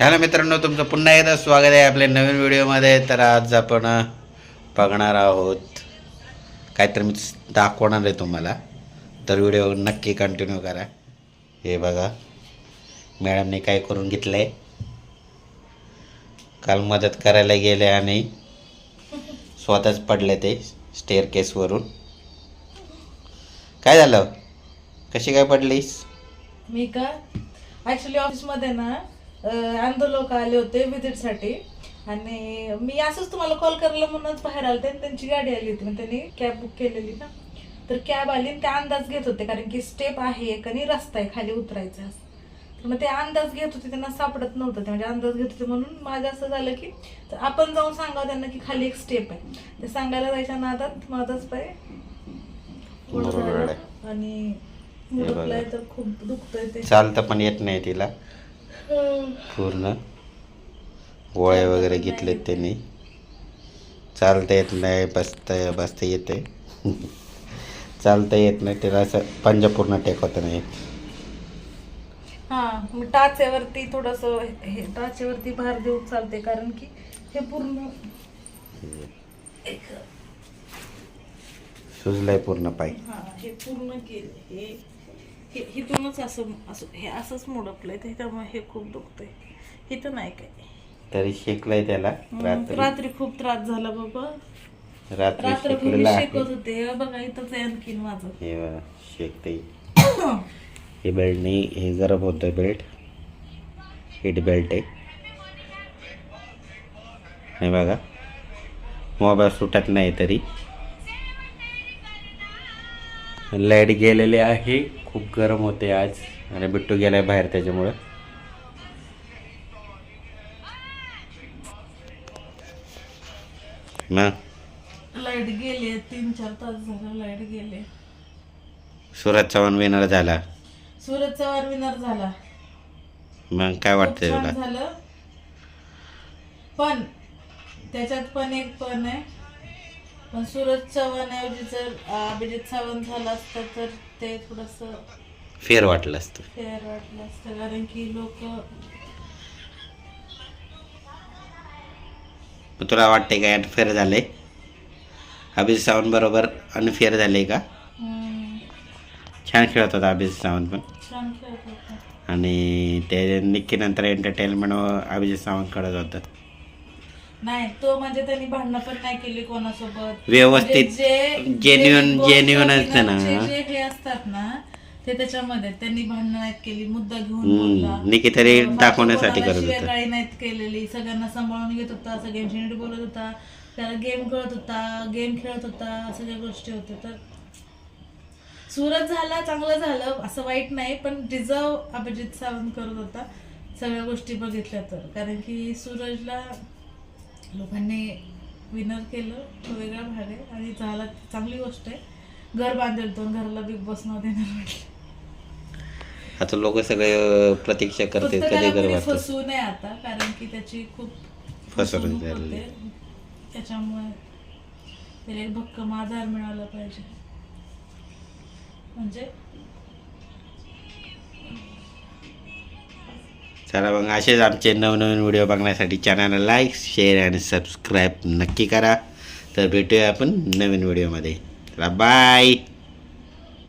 Hello मित्रांनो तुमचं पुन्हा एकदा स्वागत आहे आपल्या नवीन व्हिडिओमध्ये. तर आज आपण बघणार आहोत. काहीतरी मी दाखवणार आहे तुम्हाला. तर व्हिडिओ नक्की कंटिन्यू करा. हे बघा. मॅडमने काय करून घेतलं आहे काल मदत करायला गेले आणि स्वतःच पडले ते स्टेअर केसवरून काय झालं? कशी काय पडलीस? मी का? ऍक्च्युली ऑफिसमध्ये ना आंदोलक आले होते विजिटसाठी. आणि मी असंच तुम्हाला कॉल करायला म्हणूनच बाहेर आलते आणि त्यांची गाडी आली होती. मग त्यांनी कॅब बुक केलेली ना. तर कॅब आली आणि ते अंदाज घेत होते कारण की स्टेप आहे एक आणि रस्ता आहे खाली उतरायचा. तर मग ते अंदाज घेत होते त्यांना सापडत नव्हतं. ते म्हणजे अंदाज घेत होते म्हणून माझं असं झालं की तर आपण जाऊन सांगावं त्यांना की खाली एक स्टेप आहे. ते सांगायला जायच्या नादात माझाच पाय आहे. आणि तर खूप दुखतंय ते. चालतं पण येत नाही तिला. पूर्ण. गोळ्या वगैरे घेतलेत त्यांनी. चालता येत नाही बसता बसता येते. चालता येत नाही त्याला असं पंजा पूर्ण टेकवता नाही. हा मग टाचेवरती थोडस हे टाचेवरती भार देऊन चालते कारण की हे पूर्ण सुजलाय पूर्ण पाय. हा हे पूर्ण केले हे हे इथूनच असं असं हे असंच मुडपलंय त्याच्यामुळे हे खूप दुखतंय. इथं नाही काय. तरी शेकलाय त्याला. रात्री रात्री खूप त्रास झाला बाबा. रात्री रात्रभर मी शेकलेला आहे. शेकत होते. हे बघा इथंच आहे आणखीन माझं. हे बघा, शेकते. हे बेल्टनी हे गरम होतं बेल्ट हिट बेल्ट आहे. हे बघा. मोबाईल सुटत नाही तरी. लाइट गेलेली आहे. खूप गरम होते आज. आणि बिट्टू गेलाय बाहेर त्याच्यामुळं. मग लाइट गेले तीन चार तास झालं लाइट गेले. सुरत चव्हाण विनर झाला. सूरज चव्हाण विनर झाला. मग काय खूप वाटतंय छान तुला? झालं. पण त्याच्यात पण एक पण आहे. पण सूरज चव्हाण ऐवजी जर अभिजित सावंत झाला असता तर ते थोडस फेर वाटलं असतं. फेअर वाटलं असतं. कारण की लोक मग तुला वाटते का अनफेअर झाले अभिजित सावंत बरोबर अनफेअर झाले का? छान खेळत होता अभिजित सावंत पण. छान खेळत होता. आणि ते निक्कीनंतर एंटरटेनमेंट अभिजित सावंत खेळत होतं. नाही तो म्हणजे त्यांनी भांडणं पण नाही केली कोणासोबत. व्यवस्थित म्हणजे जे- genuine- जे genuine असतं ना. जे हे असतात ना ते त्याच्यामध्ये त्यांनी भांडणं नाहीत केली मुद्दा घेऊन हम्म, बोलला. दाखवण्यासाठी कोणाला करत होता. शिव्यागाळी नाहीत केलेली सगळ्यांना सांभाळून घेत होता सगळ्यांशी नीट बोलत होता त्याला गेम खेळत होता गेम खेळत होता सगळ्या गोष्टी होत्या. तर सुरत झाला चांगलं झालं असं वाईट नाही पण डिझर्व अभिजित सावंत करत होता. सगळ्या गोष्टी बघितल्या तर. कारण की सूरजला लोकांनी विनर केलं तो वेगळा भाग आहे आणि झाला चांगली गोष्ट आहे घर बांधेल आणि घराला बिग बॉस न देणार म्हटलं आता लोक सगळे प्रतीक्षा करते कधी घर फसवू नये आता कारण की त्याची खूप फसवणूक होते. झालेली. त्याच्यामुळे त्याला एक भक्कम आधार मिळाला पाहिजे म्हणजे चला मग असेच आमचे नवनवीन व्हिडिओ बघण्यासाठी चॅनलला लाईक शेअर आणि सबस्क्राईब नक्की करा. तर भेटूया आपण नवीन व्हिडिओमध्ये. चला बाय.